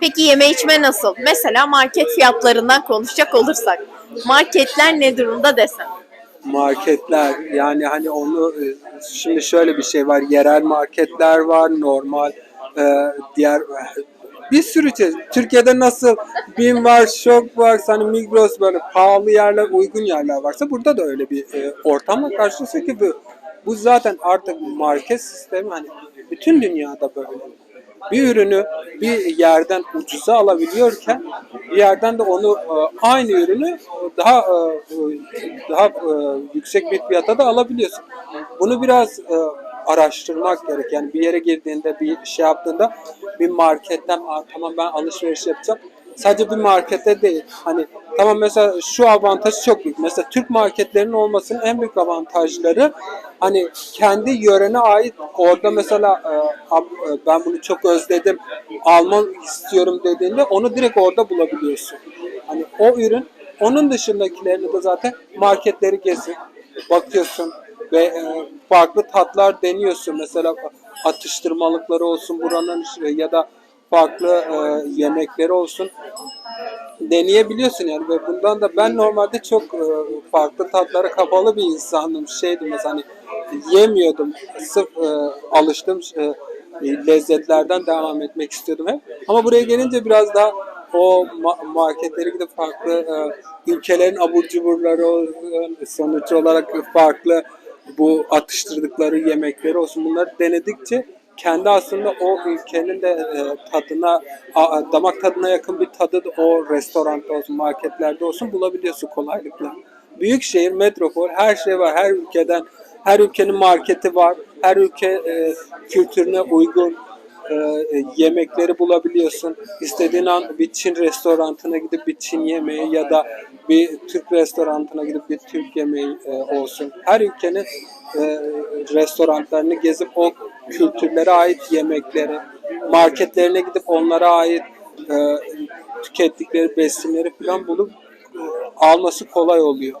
Peki yeme içme nasıl? Mesela market fiyatlarından konuşacak olursak. Marketler ne durumda desem? marketler yani hani onu e, şimdi şöyle bir şey var yerel marketler var normal e, diğer bir sürü şey. Türkiye'de nasıl BİM var, Şok var, hani Migros böyle pahalı yerler, uygun yerler varsa burada da öyle bir e, ortamla karşılaşıyor ki bu, bu zaten artık market sistemi hani bütün dünyada böyle. Bir ürünü bir yerden ucuza alabiliyorken bir yerden de onu e, aynı ürünü daha e, daha e, yüksek bir fiyata da alabiliyorsun. Bunu biraz araştırmak gerek. Yani bir yere girdiğinde bir şey yaptığında bir marketten "Aa, tamam ben alışveriş yapacağım. Sadece bir markette değil. Hani tamam mesela şu avantajı çok büyük. Mesela Türk marketlerinin olmasının en büyük avantajları hani kendi yörene ait orada mesela e, e, ben bunu çok özledim almak istiyorum dediğinde onu direkt orada bulabiliyorsun. Hani o ürün onun dışındakilerini de zaten marketleri gezip bakıyorsun ve e, farklı tatlar deniyorsun. Mesela atıştırmalıkları olsun buranın ya da farklı e, yemekleri olsun deneyebiliyorsun yani. Ve bundan da ben normalde çok e, farklı tatlara kapalı bir insandım şeydim mesela hani yemiyordum. Sırf e, alıştığım e, lezzetlerden devam etmek istiyordum hep. Ama buraya gelince biraz daha o ma- marketlere gidip farklı e, ülkelerin abur cuburları sonuç olarak farklı bu atıştırdıkları yemekleri olsun bunları denedikçe kendi aslında o ülkenin de e, tadına, a- damak tadına yakın bir tadı da o restoranda olsun, marketlerde olsun bulabiliyorsun kolaylıkla. Büyük şehir, metropol, her şey var. Her ülkeden, her ülkenin marketi var. Her ülke e, kültürüne uygun e, e, yemekleri bulabiliyorsun. İstediğin an bir Çin restoranına gidip bir Çin yemeği ya da bir Türk restoranına gidip bir Türk yemeği e, olsun. Her ülkenin e, restoranlarını gezip o kültürlere ait yemekleri, marketlerine gidip onlara ait e, tükettikleri besinleri falan bulup e, alması kolay oluyor.